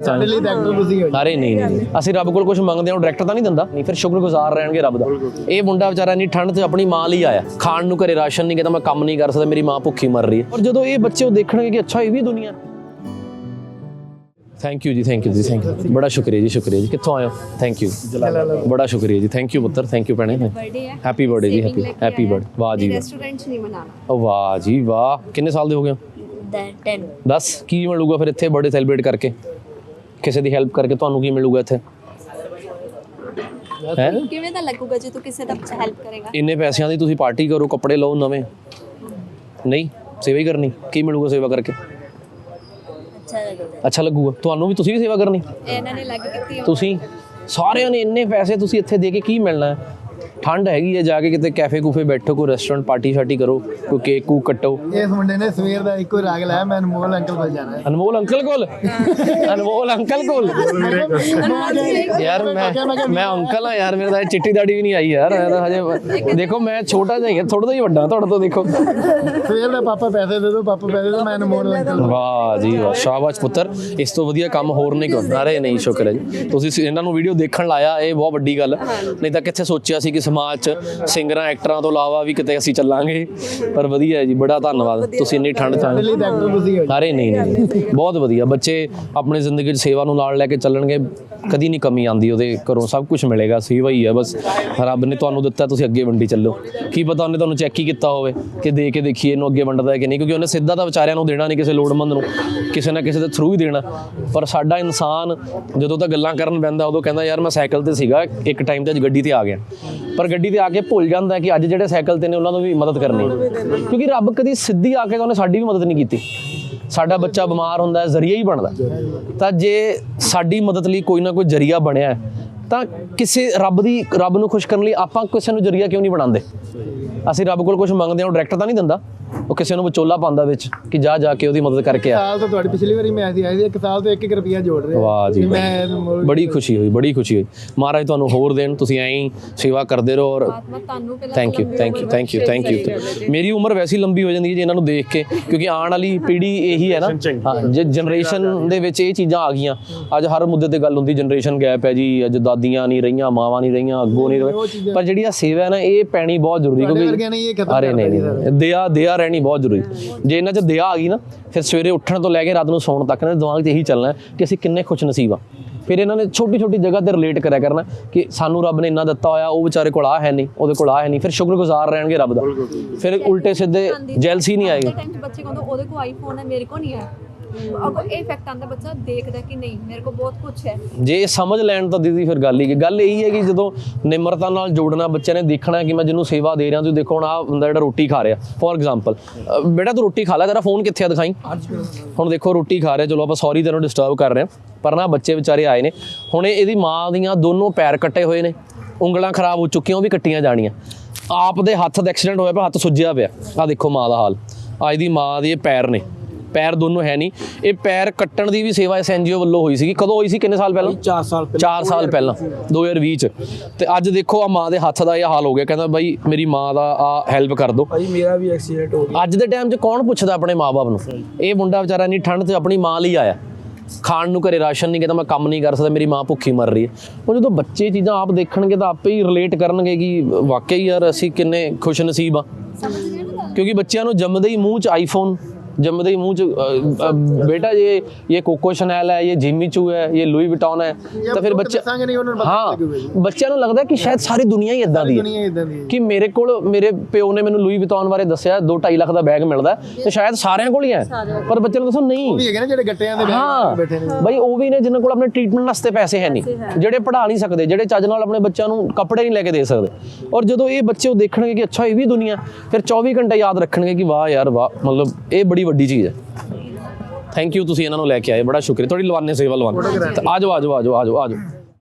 Actor ਤੁਸੀਂ ਹੋ ਅਰੇ ਨਹੀਂ ਨਹੀਂ ਅਸੀਂ ਰੱਬ ਕੋਲ ਕੁਝ ਮੰਗਦੇ ਹਾਂ ਡਾਇਰੈਕਟਰ ਤਾਂ ਨਹੀਂ ਦਿੰਦਾ। ਨਹੀਂ ਫਿਰ ਸ਼ੁਕਰਗੁਜ਼ਾਰ ਰਹਿਣਗੇ ਰੱਬ ਦਾ। ਇਹ ਮੁੰਡਾ ਵਿਚਾਰਾ ਇੰਨੀ ਠੰਡ 'ਚ ਆਪਣੀ ਮਾਂ ਲਈ ਆਇਆ। ਖਾਣ ਨੂੰ ਘਰੇ ਰਾਸ਼ਨ ਨਹੀਂ ਕਹਿੰਦਾ ਮੈਂ ਕੰਮ ਨਹੀਂ ਕਰ ਸਕਦਾ ਮੇਰੀ ਮਾਂ ਭੁੱਖੀ ਮਰ ਰਹੀ ਹੈ। ਔਰ ਜਦੋਂ ਇਹ ਬੱਚੇ ਉਹ ਦੇਖਣਗੇ ਕਿ ਅੱਛਾ ਇਹ ਵੀ ਦੁਨੀਆ। ਥੈਂਕ ਯੂ ਜੀ ਥੈਂਕ ਯੂ ਜੀ ਥੈਂਕ ਯੂ ਬੜਾ ਸ਼ੁਕਰੀਆ ਜੀ ਸ਼ੁਕਰੀਆ ਜੀ। ਕਿੱਥੋਂ ਹੋ? ਥੈਂਕ ਯੂ ਬੜਾ ਸ਼ੁਕਰੀਆ ਜੀ। ਥੈਂਕ ਯੂ ਪੁੱਤਰ। ਥੈਂਕ ਯੂ ਭੈਣੇ। ਹੈਪੀ ਬਰਥਡੇ ਜੀ ਹੈਪੀ ਹੈਪੀ ਆਏ। ਬਰਥਡੇ ਵਾਹ ਜੀ। ਰੈਸਟੋਰੈਂਟ 'ਚ ਨਹੀਂ ਮਨਾਣਾ ਵਾਹ ਜੀ ਵਾਹ। ਕਿੰਨੇ ਸਾਲ ਦੇ ਹੋ ਗਏ ਹੋ? ਦੈਟ 10 ਦੱਸ? ਕੀ ਮਿਲੂਗਾ ਫਿਰ ਇੱਥੇ ਬਰਥਡੇ ਸੈਲੀਬ੍ਰੇਟ ਕਰਕੇ? ਕਿਸੇ ਦੀ ਹੈਲਪ ਕਰਕੇ ਤੁਹਾਨੂੰ ਕੀ ਮਿਲੂਗਾ ਇੱਥੇ? ਹੈ? ਕਿਵੇਂ ਦਾ ਲੱਗੂਗਾ ਜੇ ਤੂੰ ਕਿਸੇ ਦਾ ਹੈਲਪ ਕਰੇਗਾ? ਇੰਨੇ ਪੈਸਿਆਂ ਦੀ ਤੁਸੀਂ ਪਾਰਟੀ ਕਰੋ ਕੱਪੜੇ ਲਓ ਨਵੇਂ। ਨਹੀਂ ਸੇਵਾ ਹੀ ਕਰਨੀ। ਕੀ ਮਿਲੂਗਾ ਸੇਵਾ ਕਰਕੇ? ਅੱਛਾ ਲੱਗੂਗਾ। ਅੱਛਾ ਲੱਗੂਗਾ। ਤੁਹਾਨੂੰ ਵੀ ਤੁਸੀਂ ਵੀ ਸੇਵਾ ਕਰਨੀ? ਇਹਨਾਂ ਨੇ ਲੱਗ ਕੀਤੀ ਤੁਸੀਂ ਸਾਰਿਆਂ ਨੇ ਇੰਨੇ ਪੈਸੇ ਤੁਸੀਂ ਇੱਥੇ ਦੇ ਕੇ ਕੀ ਮਿਲਣਾ ਹੈ? ਠੰਡ ਹੈਗੀ ਹੈ ਜਾ ਕੇ ਕਿਤੇ ਕੈਫੇ ਕੂਫੇ ਬੈਠੋ ਕੋਈ ਰੈਸਟੋਰੈਂਟ ਪਾਰਟੀ ਸ਼ਾਰਟੀ ਕਰੋ ਕੋਈ ਕੇਕ ਕੂਕ ਕੱਟੋ। ਇਸ ਮੁੰਡੇ ਨੇ ਸਵੇਰ ਦਾ ਇੱਕੋ ਰਾਗ ਲਾਇਆ ਮੈਂ ਅਨਮੋਲ ਅੰਕਲ ਕੋਲ ਜਾਣਾ ਹੈ। ਅਨਮੋਲ ਅੰਕਲ ਕੋਲ? ਅਨਮੋਲ ਅੰਕਲ ਕੋਲ? ਯਾਰ ਮੈਂ ਮੈਂ ਅੰਕਲ ਆ ਯਾਰ ਮੇਰੇ ਤਾਂ ਚਿੱਟੀ ਦਾੜੀ ਵੀ ਨਹੀਂ ਆਈ ਯਾਰ ਮੈਂ ਤਾਂ ਹਜੇ ਦੇਖੋ ਮੈਂ ਛੋਟਾ ਜਿਹਾ ਹੀ ਹਾਂ ਥੋੜਾ ਜਿਹਾ ਹੀ ਵੱਡਾ ਤੁਹਾਡੇ ਤੋਂ ਦੇਖੋ। ਸਵੇਰ ਦਾ ਪਾਪਾ ਪੈਸੇ ਦੇ ਦਿਓ ਪਾਪਾ ਪੈਸੇ ਦੇ ਮੈਂ ਅਨਮੋਲ ਅੰਕਲ ਵਾਹ ਜੀ ਵਾਹ ਸ਼ਾਬਾਸ਼ ਪੁੱਤਰ। ਇਸ ਤੋਂ ਵਧੀਆ ਕੰਮ ਹੋਰ ਨਹੀਂ ਕਰਨਾ ਅਰੇ ਨਹੀਂ ਸ਼ੁਕਰ ਹੈ ਜੀ। ਤੁਸੀਂ ਇਹਨਾਂ ਨੂੰ ਵੀਡੀਓ ਦੇਖਣ ਲਾਇਆ ਇਹ ਬਹੁਤ ਵੱਡੀ ਗੱਲ। ਨਹੀਂ ਤਾਂ ਕਿੱਥੇ ਸੋਚਿਆ ਸੀ ਕਿ ਸਮਾਜ 'ਚ ਸਿੰਗਰਾਂ ਐਕਟਰਾਂ ਤੋਂ ਇਲਾਵਾ ਵੀ ਕਿਤੇ ਅਸੀਂ ਚੱਲਾਂਗੇ। ਪਰ ਵਧੀਆ ਹੈ ਜੀ ਬੜਾ ਧੰਨਵਾਦ। ਤੁਸੀਂ ਇੰਨੀ ਠੰਡ 'ਚ ਆਏ ਅਰੇ ਨਹੀਂ ਨਹੀਂ ਬਹੁਤ ਵਧੀਆ। ਬੱਚੇ ਆਪਣੀ ਜ਼ਿੰਦਗੀ 'ਚ ਸੇਵਾ ਨੂੰ ਨਾਲ ਲੈ ਕੇ ਚੱਲਣਗੇ ਕਦੀ ਨਹੀਂ ਕਮੀ ਆਂਦੀ ਉਹਦੇ ਘਰੋਂ। ਸਭ ਕੁਝ ਮਿਲੇਗਾ ਸੇਵਾ ਹੀ ਹੈ ਬਸ। ਰੱਬ ਨੇ ਤੁਹਾਨੂੰ ਦਿੱਤਾ ਤੁਸੀਂ ਅੱਗੇ ਵੰਡੀ ਚੱਲੋ। ਕੀ ਪਤਾ ਉਹਨੇ ਤੁਹਾਨੂੰ ਚੈੱਕ ਹੀ ਕੀਤਾ ਹੋਵੇ ਕਿ ਦੇ ਕੇ ਦੇਖੀਏ ਇਹਨੂੰ ਅੱਗੇ ਵੰਡਦਾ ਹੈ ਕਿ ਨਹੀਂ ਕਿਉਂਕਿ ਉਹਨੇ ਸਿੱਧਾ ਤਾਂ ਵਿਚਾਰਿਆਂ ਨੂੰ ਦੇਣਾ ਨਹੀਂ ਕਿਸੇ ਲੋੜਵੰਦ ਨੂੰ। ਕਿਸੇ ਨਾ ਕਿਸੇ ਦੇ ਥਰੂ ਹੀ ਦੇਣਾ। ਪਰ ਸਾਡਾ ਇਨਸਾਨ ਜਦੋਂ ਤਾਂ ਗੱਲਾਂ ਕਰਨ ਬੈਂਦਾ ਉਦੋਂ ਕਹਿੰਦਾ ਯਾਰ ਮੈਂ ਸਾਈਕਲ ਤੇ ਸੀਗਾ ਇੱਕ ਟਾਈਮ ਤੇ ਅੱਜ ਗੱਡੀ ਤੇ ਆ ਗਿਆ। ਪਰ ਗੱਡੀ ਤੇ ਆ ਕੇ ਭੁੱਲ ਜਾਂਦਾ ਕਿ ਅੱਜ ਜਿਹੜੇ ਸਾਈਕਲ ਤੇ ਨੇ ਉਹਨਾਂ ਨੂੰ ਵੀ ਮਦਦ ਕਰਨੀ ਹੈ। ਕਿਉਂਕਿ ਰੱਬ ਕਦੀ ਸਿੱਧੀ ਆ ਕੇ ਤਾਂ ਉਹਨੇ ਸਾਡੀ ਵੀ ਮਦਦ ਨਹੀਂ ਕੀਤੀ। ਸਾਡਾ ਬੱਚਾ ਬਿਮਾਰ ਹੁੰਦਾ ਹੈ, ਜ਼ਰੀਆ ਹੀ ਬਣਦਾ ਤਾਂ ਜੇ ਸਾਡੀ ਮਦਦ ਲਈ ਕੋਈ ਨਾ ਕੋਈ ਜ਼ਰੀਆ ਬਣਿਆ ਤਾਂ ਕਿਸੇ ਰੱਬ ਦੀ, ਰੱਬ ਨੂੰ ਖੁਸ਼ ਕਰਨ ਲਈ ਆਪਾਂ ਕਿਸੇ ਨੂੰ ਜ਼ਰੀਆ ਕਿਉਂ ਨਹੀਂ ਬਣਾਉਂਦੇ? ਅਸੀਂ ਰੱਬ ਕੋਲ ਕੁਝ ਮੰਗਦੇ ਹਾਂ ਡਾਇਰੈਕਟ ਤਾਂ ਨਹੀਂ ਦਿੰਦਾ। ਉਹ ਕਿਸੇ ਨੂੰ ਵਿਚੋਲਾ ਪਾਉਂਦਾ ਵਿੱਚ ਕਿ ਜਾ ਜਾ ਕੇ ਉਹਦੀ ਮਦਦ ਕਰਕੇ ਆ। ਸਾਲ ਤੋਂ ਤੁਹਾਡੀ ਪਿਛਲੀ ਵਾਰੀ ਮੈਂ ਆਈ ਸੀ ਇੱਕ ਸਾਲ ਤੋਂ 1-1 ਰੁਪਿਆ ਜੋੜ ਰਿਹਾ। ਵਾਹ ਜੀ ਮੈਂ ਬੜੀ ਖੁਸ਼ੀ ਹੋਈ ਬੜੀ ਖੁਸ਼ੀ ਹੋਈ। ਮਹਾਰਾਜ ਤੁਹਾਨੂੰ ਹੋਰ ਦੇਣ ਤੁਸੀਂ ਐਂ ਹੀ ਸੇਵਾ ਕਰਦੇ ਰਹੋ ਔਰ ਆਤਮਾ ਤੁਹਾਨੂੰ ਪਹਿਲਾਂ thank you thank you thank you thank you ਮੇਰੀ ਉਮਰ ਵੈਸੇ ਲੰਬੀ ਹੋ ਜਾਂਦੀ ਹੈ ਜੀ ਇਹਨਾਂ ਨੂੰ ਦੇਖ ਕੇ ਕਿਉਂਕਿ ਆਉਣ ਵਾਲੀ ਪੀੜ੍ਹੀ ਇਹੀ ਹੈ ਨਾ। ਹਾਂ ਜੇ ਜਨਰੇਸ਼ਨ ਦੇ ਵਿੱਚ ਇਹ ਚੀਜ਼ਾਂ ਆ ਗਈਆਂ ਅੱਜ ਹਰ ਮੁੱਦੇ ਤੇ ਗੱਲ ਹੁੰਦੀ ਜਨਰੇਸ਼ਨ ਗੈਪ ਹੈ ਜੀ ਅੱਜ ਦਾਦੀਆਂ ਨਹੀਂ ਰਹੀਆਂ ਮਾਵਾਂ ਨਹੀਂ ਰਹੀਆਂ ਅੱਗੋਂ ਨਹੀਂ ਰਹੇ ਪਰ ਜਿਹੜੀ ਆ ਸੇਵਾ ਹੈ ਨਾ ਇਹ ਪੈਣੀ ਬਹੁਤ ਜ਼ਰੂਰੀ ਕਿਉਂਕਿ ਅਰੇ ਨਹੀਂ ਨਹੀਂ। ਦਇਆ ਦਇਆ ਰਹਿਣੀ ਬਹੁਤ ਜ਼ਰੂਰੀ। ਜੇ ਇਹਨਾਂ 'ਚ ਦਇਆ ਆ ਗਈ ਨਾ ਫਿਰ ਸਵੇਰੇ ਉੱਠਣ ਤੋਂ ਲੈ ਕੇ ਰਾਤ ਨੂੰ ਸੌਣ ਤੱਕ ਨਾ ਦਿਮਾਗ 'ਚ ਇਹੀ ਚੱਲਣਾ ਕਿ ਅਸੀਂ ਕਿੰਨੇ ਖੁਸ਼ ਨਸੀਬ ਆ ਫਿਰ ਇਹਨਾਂ ਨੇ ਛੋਟੀ ਛੋਟੀ ਜਗ੍ਹਾ ਤੇ ਰਿਲੇਟ ਕਰਿਆ ਕਰਨਾ ਕਿ ਸਾਨੂੰ ਰੱਬ ਨੇ ਇੰਨਾ ਦਿੱਤਾ ਹੋਇਆ ਉਹ ਵਿਚਾਰੇ ਕੋਲ ਆ ਹੈ ਨਹੀਂ ਉਹਦੇ ਕੋਲ ਆ ਹੈ ਨਹੀਂ ਫਿਰ ਸ਼ੁਕਰਗੁਜ਼ਾਰ ਰਹਿਣਗੇ ਰੱਬ ਦਾ। ਫਿਰ ਉਲਟੇ ਸਿੱਧੇ ਜੈਲਸੀ ਨਹੀਂ ਆਏਗੀ। ਬੱਚੇ ਕਹਿੰਦੇ ਉਹਦੇ ਕੋਲ ਆਈਫੋਨ ਹੈ ਮੇਰੇ ਕੋਲ ਨਹੀਂ ਹੈ। ਅਗਰ ਇਹ ਇਫੈਕਟ ਆਂਦਾ ਬੱਚਾ ਦੇਖਦਾ ਕਿ ਨਹੀਂ, ਮੇਰੇ ਕੋਲ ਬਹੁਤ ਕੁਝ ਹੈ। ਜੇ ਇਹ ਸਮਝ ਲੈਣ ਤਾਂ ਦੀਦੀ ਫਿਰ ਗੱਲ ਹੀ ਗੱਲ ਇਹੀ ਹੈ ਕਿ ਜਦੋਂ ਨਿਮਰਤਾ ਨਾਲ ਜੋੜਨਾ ਬੱਚਿਆਂ ਨੇ ਦੇਖਣਾ ਕਿ ਮੈਂ ਜਿਹਨੂੰ ਸੇਵਾ ਦੇ ਰਿਹਾ, ਤੁਸੀਂ ਦੇਖੋ ਹੁਣ ਆ ਬੰਦਾ ਜਿਹੜਾ ਰੋਟੀ ਖਾ ਰਿਹਾ ਫੋਰ ਐਗਜ਼ਾਮਪਲ ਬੇਟਾ ਤੂੰ ਰੋਟੀ ਖਾ ਲੈ, ਤੇਰਾ ਫੋਨ ਕਿੱਥੇ ਆ ਦਿਖਾਈ? ਹੁਣ ਦੇਖੋ ਰੋਟੀ ਖਾ ਰਿਹਾ, ਚਲੋ ਆਪਾਂ ਸੌਰੀ ਤੈਨੂੰ ਡਿਸਟਰਬ ਕਰ ਰਹੇ ਹਾਂ, ਪਰ ਨਾ ਬੱਚੇ ਵਿਚਾਰੇ ਆਏ ਨੇ। ਹੁਣ ਇਹਦੀ ਮਾਂ ਦੀਆਂ ਦੋਨੋਂ ਪੈਰ ਕੱਟੇ ਹੋਏ ਨੇ, ਉਂਗਲਾਂ ਖਰਾਬ ਹੋ ਚੁੱਕੀਆਂ, ਉਹ ਵੀ ਕੱਟੀਆਂ ਜਾਣੀਆਂ। ਆਪ ਦੇ ਹੱਥ ਦਾ ਐਕਸੀਡੈਂਟ ਹੋਇਆ ਪਿਆ, ਹੱਥ ਸੁੱਜਿਆ ਪਿਆ। ਆ ਦੇਖੋ ਮਾਂ ਦਾ ਹਾਲ, ਅੱਜ ਦੀ ਮਾਂ ਦੇ ਪੈਰ ਨੇ। ਪੈਰ ਦੋਨੋਂ ਹੈ ਨਹੀਂ। ਇਹ ਪੈਰ ਕੱਟਣ ਦੀ ਵੀ ਸੇਵਾ ਇਸ ਐਨਜੀਓ ਵੱਲੋਂ ਹੋਈ ਸੀਗੀ। ਕਦੋਂ ਹੋਈ ਸੀ? ਕਿੰਨੇ ਸਾਲ ਪਹਿਲਾਂ? 4 ਸਾਲ ਪਹਿਲਾਂ। 4 ਸਾਲ ਪਹਿਲਾਂ। 2020 ਚ। ਤੇ ਅੱਜ ਦੇਖੋ ਆ ਮਾਂ ਦੇ ਹੱਥ ਦਾ ਇਹ ਹਾਲ ਹੋ ਗਿਆ। ਕਹਿੰਦਾ ਬਾਈ ਮੇਰੀ ਮਾਂ ਦਾ ਆ ਹੈਲਪ ਕਰ ਦਿਓ ਭਾਈ ਮੇਰਾ ਵੀ ਐਕਸੀਡੈਂਟ ਹੋ ਗਿਆ। ਅੱਜ ਦੇ ਟਾਈਮ 'ਚ ਕੌਣ ਪੁੱਛਦਾ ਆਪਣੇ ਮਾਪੇ ਨੂੰ? ਇਹ ਮੁੰਡਾ ਵਿਚਾਰਾ ਨਹੀਂ ਠੰਡ 'ਚ ਆਪਣੀ ਮਾਂ ਲਈ ਆਇਆ। ਖਾਣ ਨੂੰ ਘਰੇ ਰਾਸ਼ਨ ਨਹੀਂ ਕਹਿੰਦਾ ਮੈਂ ਕੰਮ ਨਹੀਂ ਕਰ ਸਕਦਾ ਮੇਰੀ ਮਾਂ ਭੁੱਖੀ ਮਰ ਰਹੀ ਹੈ। ਉਹ ਜਦੋਂ ਬੱਚੇ ਚੀਜ਼ਾਂ ਆਪ ਦੇਖਣਗੇ ਤਾਂ ਆਪੇ ਹੀ ਰਿਲੇਟ ਕਰਨਗੇ ਕਿ ਵਾਕਈ ਯਾਰ ਅਸੀਂ ਕਿੰਨੇ ਖੁਸ਼ਨਸੀਬ ਆ। ਕਿਉਂਕਿ ਬੱਚਿਆਂ ਨੂੰ ਜੰਮਦੇ ਹੀ ਮੂੰਹ 'ਚ ਆਈਫੋਨ जमते ही मुंह च अ, अ, बेटा ये ये कोको शनैल है ये जिमी चू है ये लुई विटॉन है ਤਾਂ ਫਿਰ ਬੱਚੇ ਦੱਸਾਂਗੇ ਨਹੀਂ ਉਹਨਾਂ ਨੂੰ ਪਤਾ ਲੱਗੂਗਾ ਜੀ ਹਾਂ ਬੱਚਿਆਂ ਨੂੰ ਲੱਗਦਾ ਕਿ ਸ਼ਾਇਦ ਸਾਰੀ ਦੁਨੀਆ ਹੀ ਇਦਾਂ ਦੀ ਹੈ ਦੁਨੀਆ ਇਦਾਂ ਦੀ ਹੈ ਕਿ ਮੇਰੇ ਕੋਲ ਮੇਰੇ ਪਿਓ ਨੇ ਮੈਨੂੰ ਲੁਈ ਵਿਟੌਨ ਬਾਰੇ ਦੱਸਿਆ 2.5 ਲੱਖ ਦਾ ਬੈਗ ਮਿਲਦਾ ਹੈ, ਤੇ ਸ਼ਾਇਦ ਸਾਰਿਆਂ ਕੋਲ ਹੀ ਹੈ ਪਰ ਬੱਚੇ ਨੂੰ ਦੱਸੋ ਨਹੀਂ ਵੀ ਹੈਗੇ ਨਾ ਜਿਹੜੇ ਗੱਟਿਆਂ ਦੇ ਹਾਂ ਬੈਠ ਬੈਠੇ ਨੇ ਬਈ ਉਹ ਵੀ ਨੇ ਜਿਨ੍ਹਾਂ ਕੋਲ ਆਪਣੇ ਟ੍ਰੀਟਮੈਂਟ ਵਾਸਤੇ ਪੈਸੇ ਹੈ ਨਹੀਂ ਜਿਹੜੇ ਪੜ੍ਹਾ ਨਹੀਂ ਸਕਦੇ ਜਿਹੜੇ ਚੱਜ ਨਾਲ ਆਪਣੇ ਬੱਚਿਆਂ ਨੂੰ ਕੱਪੜੇ ਨਹੀਂ ਲੈ ਕੇ ਦੇ ਸਕਦੇ ਔਰ ਜਦੋਂ ਇਹ ਬੱਚੇ ਉਹ ਦੇਖਣਗੇ ਕਿ ਅੱਛਾ ਇਹ ਵੀ ਦੁਨੀਆ ਫਿਰ 24 ਘੰਟੇ ਯਾਦ ਰੱਖਣਗੇ ਕਿ ਵਾਹ ਯਾਰ ਵਾਹ ਮਤਲਬ ਇਹ ਬੜੀ ਵੱਡੀ ਚੀਜ਼ ਹੈ। ਥੈਂਕ ਯੂ ਤੁਸੀਂ ਇਹਨਾਂ ਨੂੰ ਲੈ ਕੇ ਆਏ। ਬੜਾ ਸ਼ੁਕਰੀਆ। ਤੁਹਾਡੀ ਲਵਾਨੇ ਸੇਵਾ ਲਵਾਨ। ਆ ਜਾਓ ਆ ਜਾਓ ਆ ਜਾਓ ਆ ਜਾਓ ਆ ਜਾਓ